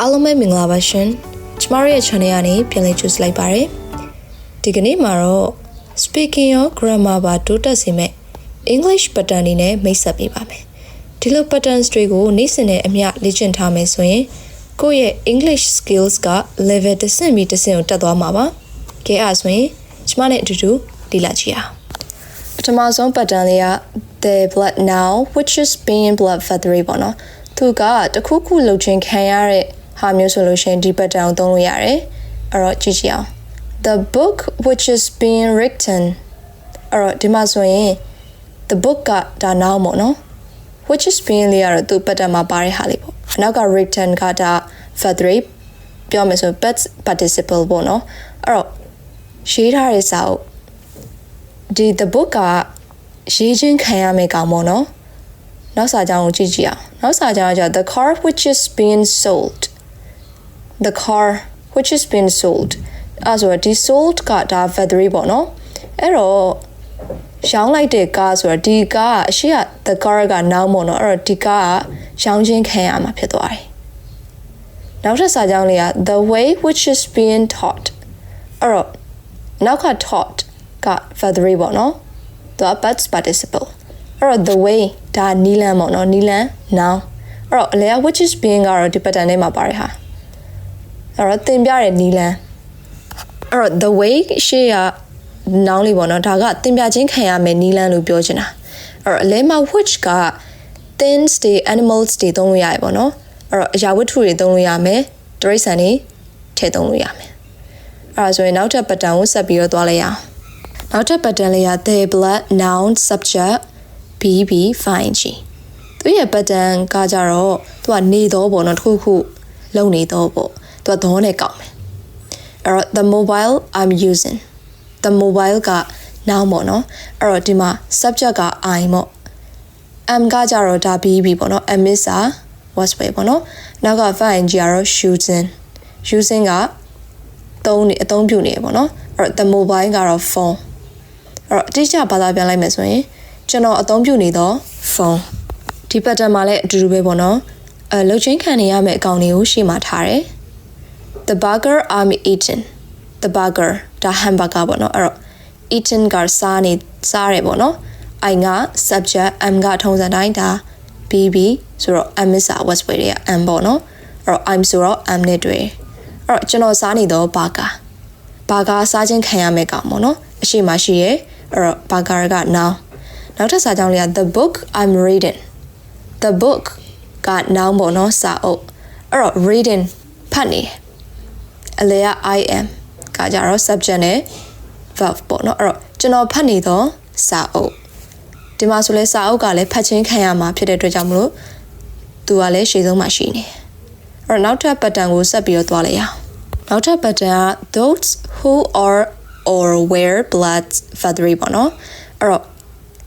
အားလုံးပဲမင်္ဂလာပါရှင်ကျမတို့ရဲ့ channel ကနေပြန်လည်ကြိုဆိုလိုက်ပါရစေဒီကနေ့မှာတော့ speaking ရော grammar ပါတိုးတက်စေမဲ့ English pattern တွေနဲ့မိတ်ဆက်ပေးပါမယ်ဒီလို patterns တွေကိုနေ့စဉ်နဲ့အမျှလေ့ကျင့်ထားမယ်ဆိုရင်ကိုယ့်ရဲ့ English skills က level တစ်ဆင့်ပြီးတစ်ဆင့်ကိုတက်သွားမှာပါကဲအဲ့ဒါဆိုရင်ကျမနဲ့အတူတူလေ့လာကြည့်အောင်ပထမဆုံး pattern လေးက the blood now which is being blood feathery ပေါ့နော်သူကတခုခုလှုပ်ခြင်းခံရတဲ့ ဟာမျိုးဆိုလို့ရှိရင်ဒီ pattern ကိုသုံးလို့ရတယ်အဲ့တော့ကြည့်ကြည့်အောင် the book which is being written အဲ့တော့ဒီမှာဆိုရင် the book ကဒါ noun ပေါ့နော် which is being လေးကတော့သူ pattern မှာပါတဲ့ဟာလေးပေါ့အနောက်က written ကဒါ feathery ပြောမယ်ဆို past participle ပေါ့နော်အဲ့တော့ရေးထားတဲ့စာအုပ်ဒီ the book ကရေးချင်းခံရမယ့်ကောင်ပေါ့နော်နောက်စာကြောင်းကိုကြည့်ကြည့်အောင်နောက်စာကြောင်းကကျ the car which is being sold the car which is being sold အဲဆိုတော့ဒီ sold ကဒါ feathery ပေါ့နော်အဲ့တော့ရောင်းလိုက်တဲ့ကားဆိုတော့ဒီကားကအရှိက the car က noun ပေါ့နော်အဲ့တော့ဒီကားကရောင်းချင်းခံရမှာဖြစ်သွားတယ်နောက်ထပ်စာကြောင်းလေးက the way which is being taught အဲ့တော့နောက်က taught က feathery ပေါ့နော်သူက past participle အဲ့တော့ the way ဒါနီလန်ပေါ့နော်နီလန် noun အဲ့တော့အလဲ which is being ကတော့ဒီ pattern ထဲမှာပါတယ်ဟာ အဲ့တော့သင်ပြတဲ့နီလန်အဲ့တော့ the way ရှေ့က noun လေးပေါ့နော်ဒါကသင်ပြချင်းခံရမယ်နီလန်လို့ပြောချင်တာအဲ့တော့အလဲမှာ which က things တွေ animals တွေသုံးလို့ရတယ်ပေါ့နော်အဲ့တော့အရာဝတ္ထုတွေသုံးလို့ရမယ်တရိษံတွေထည့်သုံးလို့ရမယ်အဲ့ဒါဆိုရင်နောက်ထပ် pattern ကိုဆက်ပြီးတော့သွားလိုက်ရအောင်နောက်ထပ် pattern လေးက the blood noun subject bb fine g သူရဲ့ pattern ကကြတော့သူကနေတော့ပေါ့နော်တစ်ခုခုလုံနေတော့ပေါ့ သူကသောနဲ့ကောက်မယ်အဲ့တော့ the mobile i'm using the mobile က noun ပေါ့နော်အဲ့တော့ဒီမှာ subject က i ပေါ့ m ကကြတော့ဒါ bb ပေါ့နော် m is a was way ပေါ့နော်နောက်က fine g ကတော့ using using ကသုံးနေအသုံးပြုနေပေါ့နော်အဲ့တော့ the mobile ကတော့ phone အဲ့တော့အတိအကျဘာသာပြန်လိုက်မယ်ဆိုရင်ကျွန်တော်အသုံးပြုနေသောဖုန်းဒီ pattern မှာလည်းအတူတူပဲပေါ့နော်အဲလှုပ်ချင်းခံနေရမယ့်အကောင့်တွေကိုရှေ့မှာထားတယ် the burger i'm eating the burger ဒါ hamburger ပေါ့နော်အဲ့တော့ eating ကစားနေစားတယ်ပေါ့နော် i က subject m ကထုံးစံတိုင်းဒါ bb ဆိုတော့ m is a was way တွေက m ပေါ့နော်အဲ့တော့ i'm ဆိုတော့ m နဲ့တွေ့အဲ့တော့ကျွန်တော်စားနေတော့ burger burger စားခြင်းခံရမယ့်ကောင်ပေါ့နော်အရှိမရှိရဲ့အဲ့တော့ burger က noun နောက်ထပ်စာကြောင်းလေးက the book i'm reading the book က noun ပေါ့နော်စာအုပ်အဲ့တော့ reading ဖတ်နေ အလေက i am ကကြတော့ subject နဲ့ verb ပေါ့နော်အဲ့တော့ကျွန်တော်ဖတ်နေတော့စာအုပ်ဒီမှာဆိုလဲစာအုပ်ကလည်းဖတ်ချင်းခံရမှာဖြစ်တဲ့အတွက်ကြောင့်မလို့သူကလည်းရှေ့ဆုံးမှာရှိနေအဲ့တော့နောက်ထပ် pattern ကိုဆက်ပြီးတော့သွားလိုက်ရအောင်နောက်ထပ် pattern က those who are or wear blood feathery ပေါ့နော်အဲ့တော့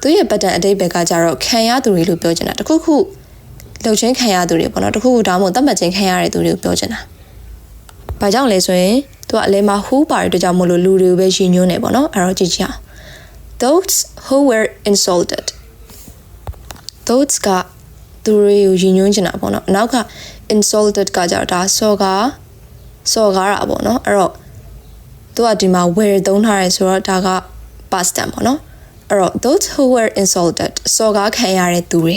သူရဲ့ပတ်တန်အတိတ်ဘက်ကကြတော့ခံရသူတွေလို့ပြောချင်တာတခုခုလှုပ်ချင်းခံရသူတွေပေါ့နော်တခုခုဒါမှမဟုတ်တတ်မှတ်ချင်းခံရတဲ့သူတွေကိုပြောချင်တာ။ ဘာကြောင့်လဲဆိုရင်သူကအလဲမှာ who ပါတဲ့အတွက်ကြောင့်မလို့လူတွေကိုပဲရှင်ညွှန်းနေပေါ့နော်အဲ့တော့ကြည့်ကြအောင် those who were insulted those ကသူတွေကိုယဉ်ညွှန်းချင်တာပေါ့နော်အနောက်က insulted ကကြတော့ဒါဆော့ကဆော့ကားတာပေါ့နော်အဲ့တော့သူကဒီမှာ were သုံးထားရဲဆိုတော့ဒါက past tense ပေါ့နော်အဲ့တော့ those who were insulted စော်ကားခံရတဲ့သူတွေ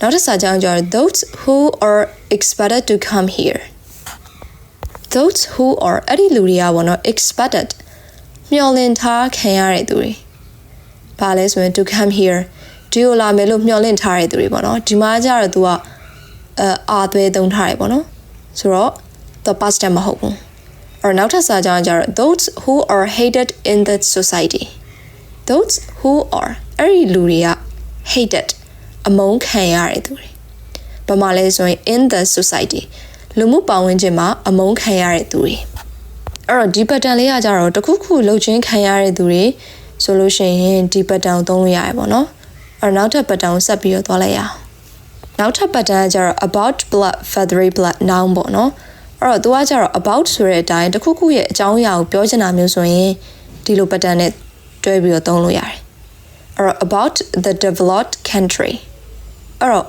နောက်တစ်စာကြောင်းကျတော့ those who are expected to come here those who are အဲ့ဒီလူတွေကပေါ့နော် expected မျှော်လင့်ထားခံရတဲ့သူတွေဘာလဲဆိုရင် to come here ဒီကိုလာမယ်လို့မျှော်လင့်ထားတဲ့သူတွေပေါ့နော်ဒီမှာကျတော့ तू ကအဲအာသွဲသုံးထားတယ်ပေါ့နော်ဆိုတော့ the past tense မဟုတ်ဘူးအဲ့နောက်ထပ်စာကြောင်းကျတော့ those who are hated in the society those who are အဲ့ဒီလူတွေက hated အမုန်းခံရတဲ့သူတွေဘာမှလဲဆိုရင် in the society လူမှုပတ်ဝန်းကျင်မှာအမုန်းခံရတဲ့သူတွေအဲ့တော့ဒီ pattern လေးကကြတော့တခုခုလှုပ်ချင်းခံရတဲ့သူတွေဆိုလို့ရှိရင်ဒီ pattern ကိုသုံးလို့ရတယ်ပေါ့နော်အဲ့တော့နောက်ထပ် pattern ကိုဆက်ပြီးတော့သွားလိုက်ရအောင်နောက်ထပ် pattern ကကြတော့ about blood feathery blood noun ပေါ့နော်အဲ့တော့သူကကြတော့ about ဆိုတဲ့အတိုင်းတခုခုရဲ့အကြောင်းအရာကိုပြောချင်တာမျိုးဆိုရင်ဒီလို pattern နဲ့တွဲပြီးတော့သုံးလို့ရတယ်အဲ့တော့ about the developed country အဲ့တော့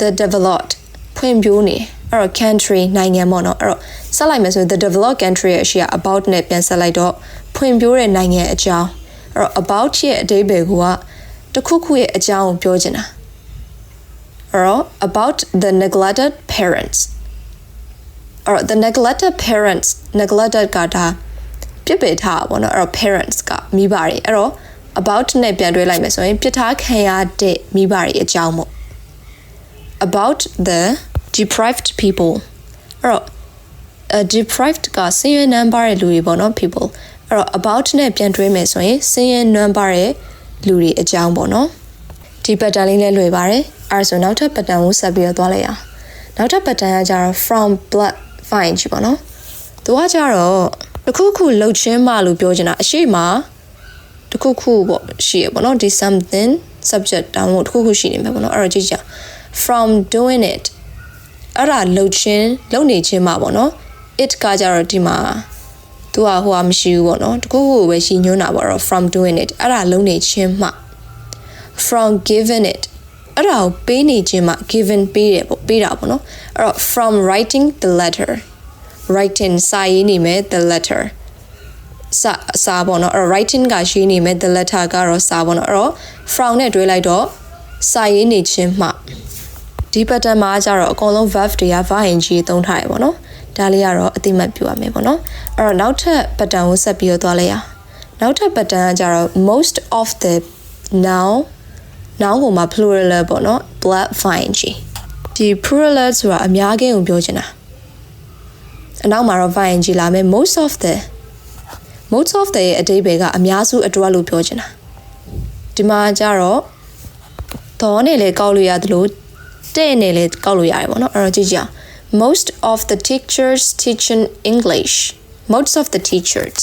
the developed ဖွံ့ဖြိုးနေအဲ့တော့ country နိုင်ငံပေါ့နော်အဲ့တော့ဆက်လိုက်မယ်ဆိုရင် the developed country ရဲ့အရှိက about နဲ့ပြန်ဆက်လိုက်တော့ဖွံ့ဖြိုးတဲ့နိုင်ငံအကြောင်းအဲ့တော့ about ရဲ့အဓိပ္ပာယ်ကတစ်ခုခုရဲ့အကြောင်းကိုပြောချင်တာအဲ့တော့ about the neglected parents အဲ့တော့ the neglected parents neglected ကဒါပြစ်ပယ်ထားတာပေါ့နော်အဲ့တော့ parents ကမိဘတွေအဲ့တော့ about နဲ့ပြန်တွဲလိုက်မယ်ဆိုရင်ပြစ်ထားခံရတဲ့မိဘတွေအကြောင်းပေါ့ about the deprived people အဲ့တော့ a deprived ကဆင်းရဲနွမ်းပါတဲ့လူတွေပေါ့နော် people အဲ့တော့ about နဲ့ပြန်တွဲမယ်ဆိုရင်ဆင်းရဲနွမ်းပါတဲ့လူတွေအကြောင်းပေါ့နော်ဒီ pattern လေးလည်းလွယ်ပါတယ်အဲ့ဒါဆိုနောက်ထပ် pattern ကိုဆက်ပြီးတော့သွားလိုက်အောင်နောက်ထပ် pattern ကကြတော့ from blood fine ကြီးပေါ့နော်သူကကြတော့တခုခုလှုပ်ချင်းမှလို့ပြောချင်တာအရှိမတခုခုပေါ့ရှိရပေါ့နော်ဒီ something subject တောင်းလို့တခုခုရှိနေမှာပေါ့နော်အဲ့တော့ကြည့်ကြ from doing it အဲ့ဒါလှုပ်ချင်းလှုပ်နေချင်းမှာပေါ့နော် it ကကြတော့ဒီမှာသူကဟိုဟာမရှိဘူးပေါ့နော်တခုခုပဲရှိညွှန်းတာပေါ့တော့ from doing it အဲ့ဒါလှုပ်နေချင်းမှာ from giving it အဲ့ဒါကိုပေးနေခြင်းမှာ given ပေးတယ်ပေါ့ပေးတာပေါ့နော်အဲ့တော့ from writing the letter writing စာရေးနေမယ် the letter စာစာပေါ့နော်အဲ့တော့ writing ကရေးနေမယ် the letter ကတော့စာပေါ့နော်အဲ့တော့ from နဲ့တွဲလိုက်တော့စာရေးနေခြင်းမှာ ဒီ pattern မှာကျတော့အကုန်လုံး verb တွေက verb ing ကြီးသုံးထားရပေါ့နော်ဒါလေးကတော့အတိမတ်ပြရမယ်ပေါ့နော်အဲ့တော့နောက်ထပ် pattern ကိုဆက်ပြီးတော့သွားလိုက်ရအောင်နောက်ထပ် pattern ကကျတော့ most of the noun noun ကိုမှ plural ပေါ့နော် blood fine ကြီးဒီ plural ဆိုတာအများကြီးကိုပြောချင်တာအနောက်မှာတော့ fine ကြီးလာမယ် most of the most of the ရဲ့အဓိပ္ပာယ်ကအများစုအတွက်လို့ပြောချင်တာဒီမှာကျတော့တော့နဲ့လည်းကောက်လို့ရတယ်လို့ တဲ့နဲ့လည်းကောက်လို့ရတယ်ပေါ့နော်အဲ့တော့ကြည့်ကြအောင် most of the teachers teaching english most of the teachers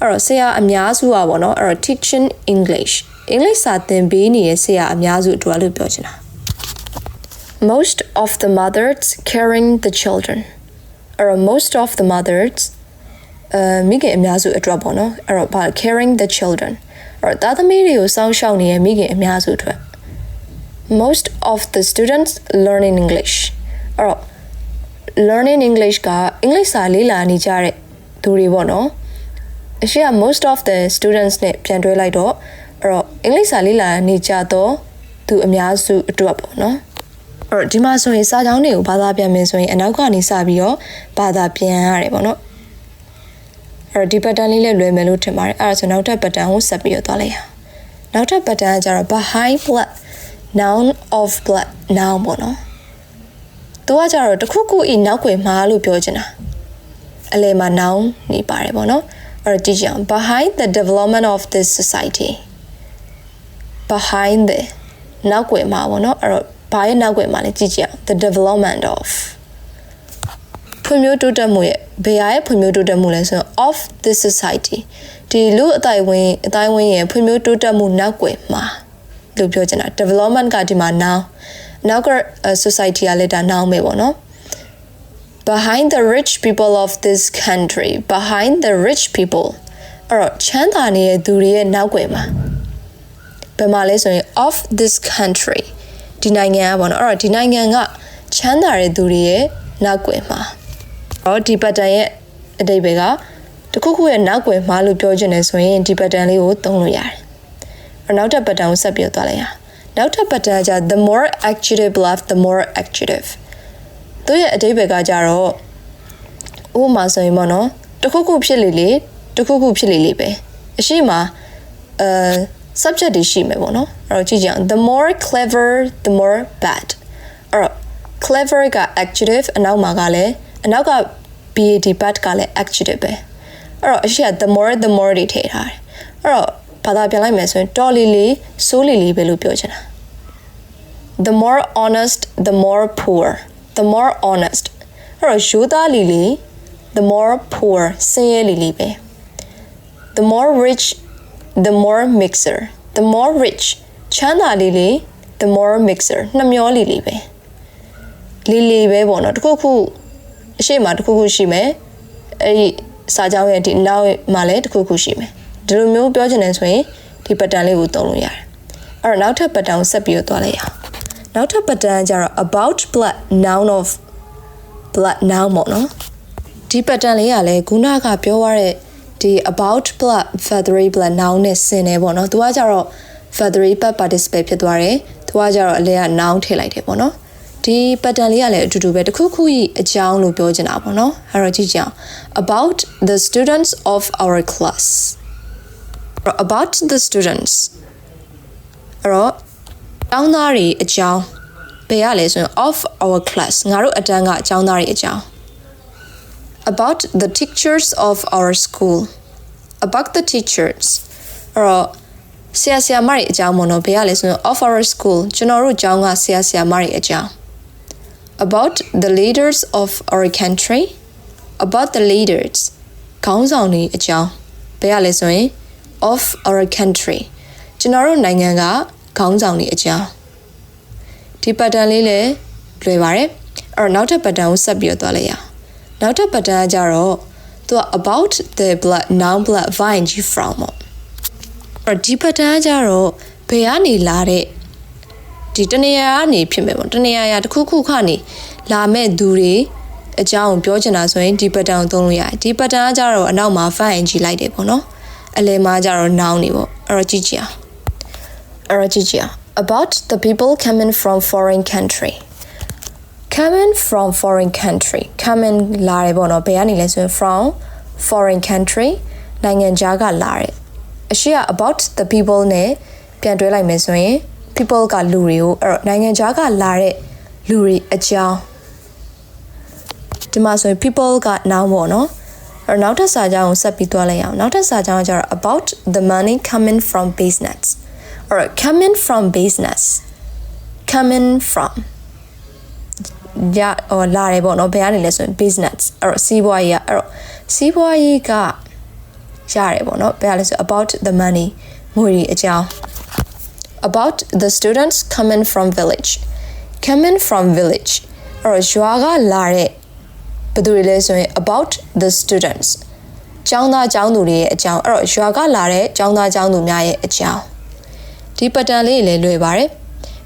အဲ့တော့ဆရာအများစုอ่ะပေါ့နော်အဲ့တော့ teaching english english စာသင်ပေးနေတဲ့ဆရာအများစုအတွက်လို့ပြောချင်တာ most of the mothers carrying the children အဲ့တော့ most of the mothers အဲမိခင်အများစုအတွက်ပေါ့နော်အဲ့တော့ဘာ caring the children အဲ့တော့သားသမီးတွေကိုစောင့်ရှောက်နေတဲ့မိခင်အများစုအတွက် most of the students learning english အဲ့တော့ learning english က english စာလေ့လာနေကြတဲ့သူတွေပေါ့နော်အရှိက most of the students နဲ့ပြန်တွဲလိုက်တော့အဲ့တော့ english စာလေ့လာနေကြတော့သူအများစုအတွက်ပေါ့နော်အဲ့တော့ဒီမှာဆိုရင်စာကြောင်းတွေကိုဘာသာပြန်မယ်ဆိုရင်အနောက်ကနေစပြီးတော့ဘာသာပြန်ရတယ်ပေါ့နော်အဲ့တော့ဒီ pattern လေးလည်းလွယ်မယ်လို့ထင်ပါတယ်အဲ့ဒါဆိုနောက်ထပ် pattern ကိုဆက်ပြီးတော့သွားလိုက်အောင်နောက်ထပ် pattern ကကျတော့ behind blood noun of blood noun ပေါ့နော်သူကကြတော့တခုခုဤနောက်ွယ်မှာလို့ပြောချင်တာအလဲမှာ noun နေပါတယ်ပေါ့နော်အဲ့တော့ကြည့်ကြအောင် behind the development of this society behind the နောက်ွယ်မှာပေါ့နော်အဲ့တော့ဘာရဲ့နောက်ွယ်မှာလဲကြည့်ကြအောင် the development of ဖွံ့ဖြိုးတိုးတက်မှုရဲ့ဘယ်ရဲ့ဖွံ့ဖြိုးတိုးတက်မှုလဲဆိုတော့ of this society ဒီလူအတိုင်းဝင်အတိုင်းဝင်ရဲ့ဖွံ့ဖြိုးတိုးတက်မှုနောက်ွယ်မှာ လို့ပြောချင်တာ development ကဒီမှာ now နောက်က society ကလည်းဒါ now ပဲပေါ့နော် behind the rich people of this country behind the rich people အဲ့တော့ချမ်းသာနေတဲ့သူတွေရဲ့နောက်ွယ်မှာဘယ်မှာလဲဆိုရင် of this country ဒီနိုင်ငံကပေါ့နော်အဲ့တော့ဒီနိုင်ငံကချမ်းသာတဲ့သူတွေရဲ့နောက်ွယ်မှာတော့ဒီ pattern ရဲ့အတိတ်ပဲကတခုခုရဲ့နောက်ွယ်မှာလို့ပြောချင်တယ်ဆိုရင်ဒီ pattern လေးကိုသုံးလို့ရတယ်အဲ့ နောက်ထပ် pattern ကိုဆက်ပြီးသွားလိုက်ရနောက်ထပ် pattern က the more active left the more active သူရဲ့အတိတ်ပဲကကြတော့ဥပမာဆိုရင်ပေါ့နော်တခုခုဖြစ်လေလေတခုခုဖြစ်လေလေပဲအရှိမအဲ subject တွေရှိမယ်ပေါ့နော်အဲ့တော့ကြည့်ကြအောင် the more clever the more bad အဲ့တော့ clever က adjective အနောက်မှာကလည်းအနောက်က bad bad ကလည်း adjective ပဲအဲ့တော့အရှိက the more the more တွေထည့်ထားတယ်အဲ့တော့ ဘာသာပြန်လိုက်မယ်ဆိုရင်တော်လီလီစိုးလီလီပဲလို့ပြောချင်တာ the more honest the more poor the more honest အဲ့တော့ယူသားလီလီ the more poor ဆင်းရဲလီလီပဲ the more rich the more mixer the more rich ချမ်းသာလီလီ the more mixer နှမျောလီလီပဲလီလီပဲပေါ့နော်တခုခုအရှိမတခုခုရှိမယ်အဲ့ဒီစာကြောင်းရဲ့ဒီနောက်မှာလည်းတခုခုရှိမယ် ဒီလိုမျိုးပြောချင်တယ်ဆိုရင်ဒီ pattern လေးကိုသုံးလို့ရတယ်အဲ့တော့နောက်ထပ် pattern ကိုဆက်ပြီးတော့သွားလိုက်ရအောင်နောက်ထပ်ပတ်တန်းကျတော့ about blood noun of blood noun ပေါ့နော်ဒီပတ်တန်းလေးကလည်းခုနကပြောရတဲ့ဒီ about blood feathery blood noun နဲ့ဆင်နေပေါ့နော်သူကကျတော့ feathery pet participle ဖြစ်သွားတယ်သူကကျတော့အလဲက noun ထည့်လိုက်တယ်ပေါ့နော်ဒီပတ်တန်လေးကလည်းအတူတူပဲတစ်ခုခုဤအကြောင်းလို့ပြောချင်တာပေါ့နော်အဲ့တော့ကြည့်ကြအောင် about the students of our class about the students အဲ့တော့ကျောင်းသားတွေအကြောင်းဘယ်ရလဲဆိုရင် of our class ငါတို့အတန်းကအကျောင်းသားတွေအကြောင်း about the teachers of our school about the teachers အဲ့တော့ဆရာဆရာမတွေအကြောင်းပေါ့နော်ဘယ်ရလဲဆိုရင် of our school ကျွန်တော်တို့ကျောင်းကဆရာဆရာမတွေအကြောင်း about the leaders of our country about the leaders ခေါင်းဆောင်တွေအကြောင်းဘယ်ရလဲဆိုရင် of our country ကျွန်တော်တို့နိုင်ငံကခေါင်းဆောင်တွေအကြောင်းဒီပတ်တန်လေးလည်းလွယ်ပါတယ်အဲ့တော့နောက်ထပ်ပတ်တန်ကိုဆက်ပြီးတော့သွားလိုက်ရအောင်နောက်ထပ်ပတ်တန်ကကြတော့သူက about the blood noun blood vine you from ပေါ့အဲ့ဒီပတ်တန်ကကြတော့ဘယ်ကနေလာတဲ့ဒီတနေရာကနေဖြစ်မယ်ပေါ့တနေရာရာတစ်ခုခုခနေလာမဲ့သူတွေအကြောင်းကိုပြောချင်တာဆိုရင်ဒီပတ်တန်ကိုသုံးလို့ရတယ်ဒီပတ်တန်ကကြတော့အနောက်မှာ vine ကြီးလိုက်တယ်ပေါ့နော် အလယ်မှာကြတော့ noun နေပေါ့အဲ့တော့ကြည့်ကြည့်အောင်အဲ့တော့ကြည့်ကြည့်အောင် about the people coming from foreign country coming from foreign country coming လာတယ်ပေါ့နော်ဘယ်ကနေလဲဆိုရင် from foreign country နိုင်ငံခြားကလာတယ်အရှိက about the people နဲ့ပြန်တွဲလိုက်မယ်ဆိုရင် people ကလူတွေကိုအဲ့တော့နိုင်ငံခြားကလာတဲ့လူတွေအကြောင်းဒီမှာဆိုရင် people က noun ပေါ့နော် အဲ့တော့နောက်ထပ်စာကြောင်းကိုဆက်ပြီးသွားလိုက်အောင်နောက်ထပ်စာကြောင်းကကျတော့ about the money coming from business or coming from business coming from ရဟိုလာတယ်ပေါ့နော်ဘယ်ကနေလဲဆိုရင် business အဲ့တော့စီးပွားရေးကအဲ့တော့စီးပွားရေးကရတယ်ပေါ့နော်ဘယ်ကလဲဆို about the money ငွေတွေအကြောင်း about the students coming from village coming from village အဲ့တော့ရွာကလာတဲ့ ဘယ်သူတွေလဲဆိုရင် about the students ကျောင်းသားကျောင်းသူတွေရဲ့အကြောင်းအဲ့တော့ရွာကလာတဲ့ကျောင်းသားကျောင်းသူများရဲ့အကြောင်းဒီပတ်တန်လေးလည်းလွယ်ပါတယ်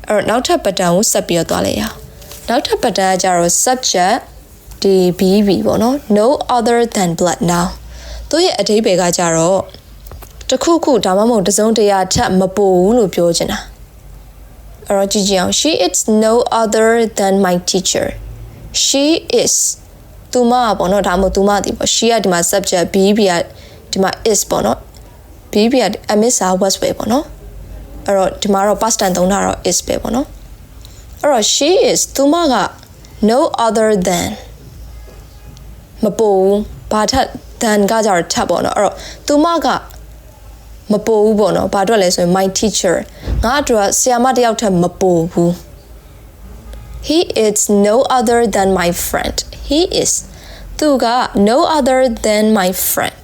အဲ့တော့နောက်ထပ်ပတ်တန်ကိုဆက်ပြီးတော့သွားလိုက်ရအောင်နောက်ထပ်ပတ်တန်ကကြတော့ subject ဒီ BB ပေါ့နော် no other than blood now သူရဲ့အဓိပ္ပာယ်ကကြတော့တခုခုဒါမှမဟုတ်တစုံတရာထပ်မပိုဘူးလို့ပြောချင်တာအဲ့တော့ကြည့်ကြည့်အောင် she is no other than my teacher she is သူမပေါ့နော်ဒါမှမဟုတ်သူမတည်ပေါ့ she ကဒီမှာ subject BB ကဒီမှာ is ပေါ့နော် BB က amisa was ပဲပေါ့နော်အဲ့တော့ဒီမှာတော့ past tense သုံးတာတော့ is ပဲပေါ့နော်အဲ့တော့ she is သူမက no other than မပိုဘူးဘာထက် than ကကြတော့ထပ်ပေါ့နော်အဲ့တော့သူမကမပိုဘူးပေါ့နော်ဘာအတွက်လဲဆိုရင် my teacher ငါအတွက်ဆရာမတယောက်ထက်မပိုဘူး he is no other than my friend he is သူက no other than my friend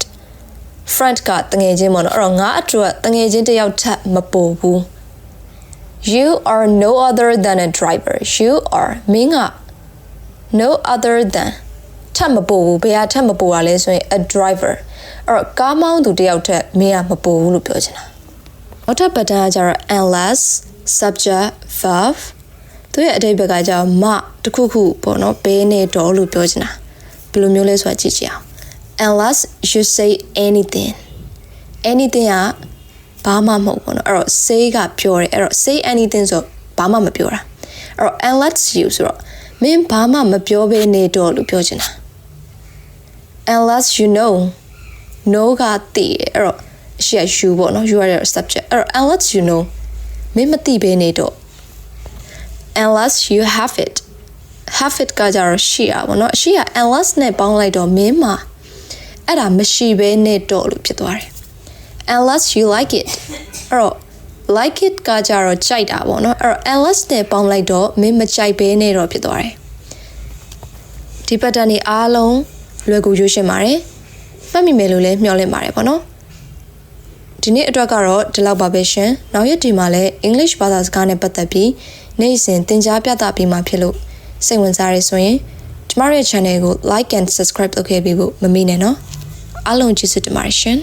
friend ကတငယ်ချင်းပေါ့နော်အဲ့တော့ငါအတွက်တငယ်ချင်းတယောက်ထက်မပိုဘူး you are no other than a driver you are မင်းက no other than ထပ်မပိုဘူးဘယ်ဟာထပ်မပိုတာလဲဆိုရင် a driver အဲ့တော့ကားမောင်းသူတယောက်ထက်မင်းကမပိုဘူးလို့ပြောချင်တာ နောက်ထပ်ပတ်တန်းကကျတော့ unless subject verb သူရဲ့အဓိပ္ပာယ်ကကျတော့မတခုခုပေါ့နော်ဘဲနဲ့တော့လို့ပြောချင်တာဘယ်လိုမျိုးလဲဆိုတာကြည့်ကြအောင် unless you say anything anything ကဘာမှမဟုတ်ဘူးเนาะအဲ့တော့ say ကပြောတယ်အဲ့တော့ say anything ဆိုဘာမှမပြောတာအဲ့တော့ unless you ဆိုတော့မင်းဘာမှမပြောဘဲနေတော့လို့ပြောချင်တာ unless you know know ကတည်တယ်အဲ့တော့ရှိရ you ပေါ့เนาะ you are the subject အဲ့တော့ unless you know မင်းမသိဘဲနေတော့ unless you have it have it ကကြတော့ရှိရပါတော့ရှိရ unless နဲ့ပေါင်းလိုက်တော့မင်းမှာအဲ့ဒါမရှိဘဲနဲ့တော့လို့ဖြစ်သွားတယ် unless you like it အဲ့တော့ like it ကကြတော့ကြိုက်တာပေါ့နော်အဲ့တော့ unless နဲ့ပေါင်းလိုက်တော့မင်းမကြိုက်ဘဲနဲ့တော့ဖြစ်သွားတယ်ဒီ pattern တွေအားလုံးလွယ်ကူရွှေ့ရှင်းပါတယ်မှတ်မိမယ်လို့လည်းမျှော်လင့်ပါတယ်ပေါ့နော်ဒီနေ့အတွက်ကတော့ဒီလောက်ပါပဲရှင်နောက်ရက်ဒီမှာလည်း English ဘာသာစကားနဲ့ပတ်သက်ပြီး နေ့စဉ်သင်ကြားပြသပေးမှာဖြစ်လို့စိတ်ဝင်စားရဆိုရင်ကျမရဲ့ channel ကို like and subscribe လုပ်ခဲ့ပေးဖို့မမေ့နဲ့နော်အားလုံးကျေးဇူးတင်ပါတယ်ရှင်